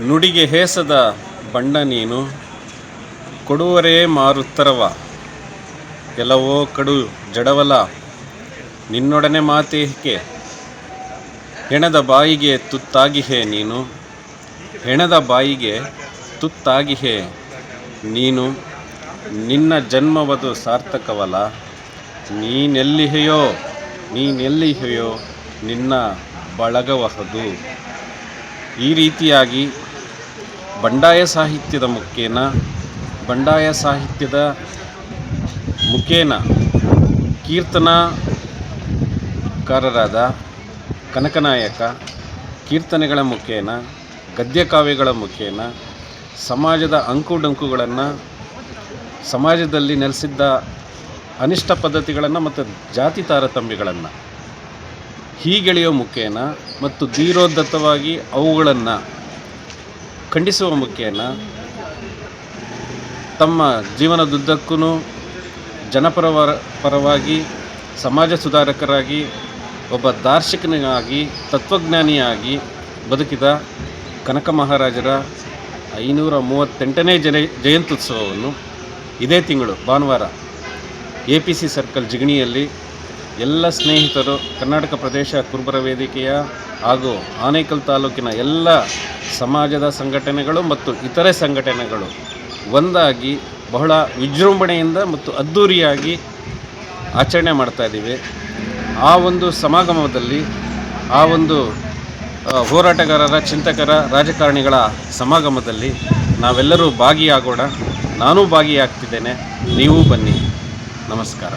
ನುಡಿಗೆ ಹೇಸದ ಬಣ್ಣ ನೀನು, ಕೊಡುವರೇ ಮಾರುತ್ತರವ? ಎಲ್ಲವೋ ಕಡು ಜಡವಲ, ನಿನ್ನೊಡನೆ ಮಾತೇಕೆ ಹೆಣದ ಬಾಯಿಗೆ ತುತ್ತಾಗಿಹೆ ನೀನು, ಹೆಣದ ಬಾಯಿಗೆ ತುತ್ತಾಗಿಹೆ ನೀನು. ನಿನ್ನ ಜನ್ಮವದು ಸಾರ್ಥಕವಲ್ಲ ನೀನೆಲ್ಲಿಹೆಯೋ ನೀನೆಲ್ಲಿಹೆಯೋ ನಿನ್ನ ಬಳಗವಹದು. ಈ ರೀತಿಯಾಗಿ ಬಂಡಾಯ ಸಾಹಿತ್ಯದ ಮುಖೇನ, ಬಂಡಾಯ ಸಾಹಿತ್ಯದ ಮುಖೇನ ಕೀರ್ತನಕಾರರಾದ ಕನಕನಾಯಕ, ಕೀರ್ತನೆಗಳ ಮುಖೇನ, ಗದ್ಯಕಾವ್ಯಗಳ ಮುಖೇನ, ಸಮಾಜದ ಅಂಕುಡೊಂಕುಗಳನ್ನು, ಸಮಾಜದಲ್ಲಿ ನೆಲೆಸಿದ್ದ ಅನಿಷ್ಟ ಪದ್ಧತಿಗಳನ್ನು ಮತ್ತು ಜಾತಿ ತಾರತಮ್ಯಗಳನ್ನು. ಹೀಗೆಳೆಯೋ ಮುಖೇನ ಮತ್ತು ಧೀರೋದ್ದತವಾಗಿ ಅವುಗಳನ್ನು ಖಂಡಿಸುವ ಮುಖೇನ ತಮ್ಮ ಜೀವನದುದ್ದಕ್ಕೂ ಜನಪರವ ಪರವಾಗಿ ಸಮಾಜ ಸುಧಾರಕರಾಗಿ, ಒಬ್ಬ ದಾರ್ಶನಿಕನಾಗಿ, ತತ್ವಜ್ಞಾನಿಯಾಗಿ ಬದುಕಿದ ಕನಕ ಮಹಾರಾಜರ ಐನೂರ ಮೂವತ್ತೆಂಟನೇ ಜನ ಜಯಂತ್ಯುತ್ಸವವನ್ನು ಇದೇ ತಿಂಗಳು ಭಾನುವಾರ ಎ ಪಿ ಸಿ ಸರ್ಕಲ್ ಜಿಗಣಿಯಲ್ಲಿ ಎಲ್ಲ ಸ್ನೇಹಿತರು ಕರ್ನಾಟಕ ಪ್ರದೇಶ ಕುರುಬರ ವೇದಿಕೆಯ ಹಾಗೂ ಆನೇಕಲ್ ತಾಲೂಕಿನ ಎಲ್ಲ ಸಮಾಜದ ಸಂಘಟನೆಗಳು ಮತ್ತು ಇತರೆ ಸಂಘಟನೆಗಳು ಒಂದಾಗಿ ಬಹಳ ವಿಜೃಂಭಣೆಯಿಂದ ಮತ್ತು ಅದ್ಧೂರಿಯಾಗಿ ಆಚರಣೆ ಮಾಡ್ತಾ ಇದ್ದೀವಿ. ಆ ಒಂದು ಸಮಾಗಮದಲ್ಲಿ, ಆ ಒಂದು ಹೋರಾಟಗಾರರ, ಚಿಂತಕರ, ರಾಜಕಾರಣಿಗಳ ಸಮಾಗಮದಲ್ಲಿ ನಾವೆಲ್ಲರೂ ಭಾಗಿಯಾಗೋಣ. ನಾನೂ ಭಾಗಿಯಾಗ್ತಿದ್ದೇನೆ. ನೀವೂ ಬನ್ನಿ. ನಮಸ್ಕಾರ.